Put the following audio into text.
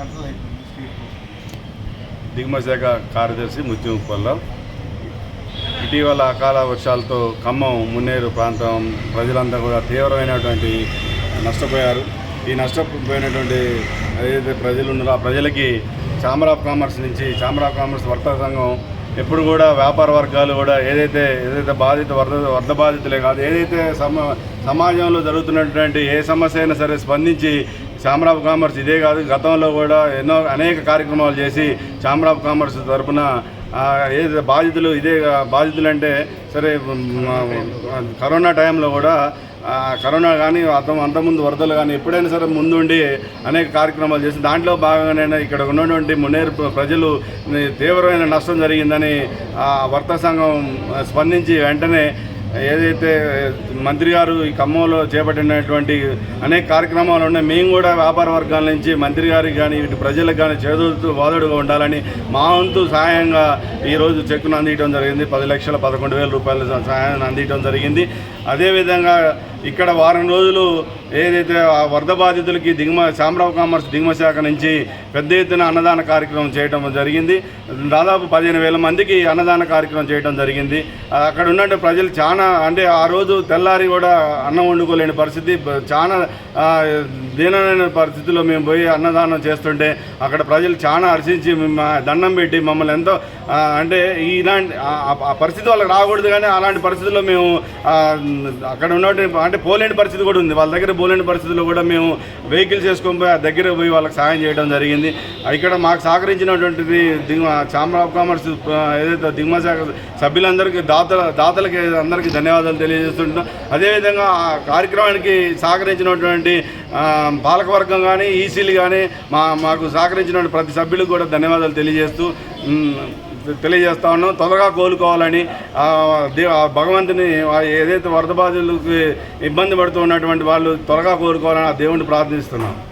Central అయిపోయింది దిగుమతి శాఖ కార్యదర్శి ముత్యంపల్లో ఇటీవల అకాల వర్షాలతో ఖమ్మం మున్నేరు ప్రాంతం ప్రజలంతా కూడా తీవ్రమైనటువంటి నష్టపోయారు. ఈ నష్టపోయినటువంటి ఏదైతే ప్రజలు ఉన్నారో ఆ ప్రజలకి ఛాంబర్ ఆఫ్ కామర్స్ నుంచి ఛాంబర్ ఆఫ్ కామర్స్ వర్తక సంఘం ఎప్పుడు కూడా వ్యాపార వర్గాలు కూడా ఏదైతే ఏదైతే బాధిత వరద వరద బాధితులే కాదు ఏదైతే సమ సమాజంలో జరుగుతున్నటువంటి ఏ సమస్య అయినా సరే స్పందించి ఛాంబర్ ఆఫ్ కామర్స్ ఇదే కాదు గతంలో కూడా ఎన్నో అనేక కార్యక్రమాలు చేసి ఛాంబర్ ఆఫ్ కామర్స్ తరపున ఆ, ఏది బాధితులు ఇదే బాధితులు అంటే సరే కరోనా టైంలో కూడా కరోనా కానీ అంత అంతకుముందు వరదలు కానీ ఎప్పుడైనా సరే ముందుండి అనేక కార్యక్రమాలు చేసి దాంట్లో భాగంగానే ఇక్కడ ఉన్నటువంటి మున్నేరు ప్రజలు తీవ్రమైన నష్టం జరిగిందని ఆ వర్తక సంఘం స్పందించి వెంటనే ఏదైతే మంత్రి గారు ఈ ఖమ్మంలో చేపట్టినటువంటి అనేక కార్యక్రమాలు ఉన్నాయి మేము కూడా వ్యాపార వర్గాల నుంచి మంత్రి గారికి కానీ ఇటు ప్రజలకు కానీ చేదోడుతూ వాదడుగా ఉండాలని మా వంతు సహాయంగా ఈరోజు చెక్కును అందించడం జరిగింది. పది లక్షల పదకొండు వేల రూపాయల సహాయాన్ని అందించడం జరిగింది. అదేవిధంగా ఇక్కడ వారం రోజులు ఏదైతే వరద బాధితులకి దిగుమ శామరావు కామర్స్ దిగుమ శాఖ నుంచి పెద్ద ఎత్తున అన్నదాన కార్యక్రమం చేయడం జరిగింది. దాదాపు పదిహేను వేల మందికి అన్నదాన కార్యక్రమం చేయడం జరిగింది. అక్కడ ఉన్నట్టు ప్రజలు చాలా అంటే ఆ రోజు తెల్లారి కూడా అన్నం వండుకోలేని పరిస్థితి. చాలా దీనమైన పరిస్థితిలో మేము పోయి అన్నదానం చేస్తుంటే అక్కడ ప్రజలు చాలా హర్షించి దండం పెట్టి మమ్మల్ని ఎంతో అంటే ఇలాంటి ఆ- పరిస్థితి వాళ్ళకి రాకూడదు కానీ అలాంటి పరిస్థితుల్లో మేము అక్కడ ఉన్నటువంటి అంటే పోలేని పరిస్థితి కూడా ఉంది. వాళ్ళ దగ్గర పోలేని పరిస్థితుల్లో కూడా మేము వెహికల్స్ చేసుకొని పోయి ఆ దగ్గర పోయి వాళ్ళకి సాయం చేయడం జరిగింది. ఇక్కడ మాకు సహకరించినటువంటిది దిగుమ ఛాంబర్ ఆఫ్ కామర్స్ ఏదైతే దిగుమ శాఖ సభ్యులందరికీ దాతల దాతలకి అందరికీ ధన్యవాదాలు తెలియజేస్తుంటాం. అదేవిధంగా ఆ కార్యక్రమానికి సహకరించినటువంటి పాలకవర్గం కానీ ఈసీలు కానీ మా మాకు సహకరించినటువంటి ప్రతి సభ్యులకు కూడా ధన్యవాదాలు తెలియజేస్తూ తెలియజేస్తా ఉన్నాం. త్వరగా కోలుకోవాలని దే- ఆ భగవంతుని ఆ ఏదైతే వరద బాధితులకు ఇబ్బంది పడుతూ ఉన్నటువంటి వాళ్ళు త్వరగా కోలుకోవాలని ఆ దేవుణ్ణి ప్రార్థిస్తున్నాం.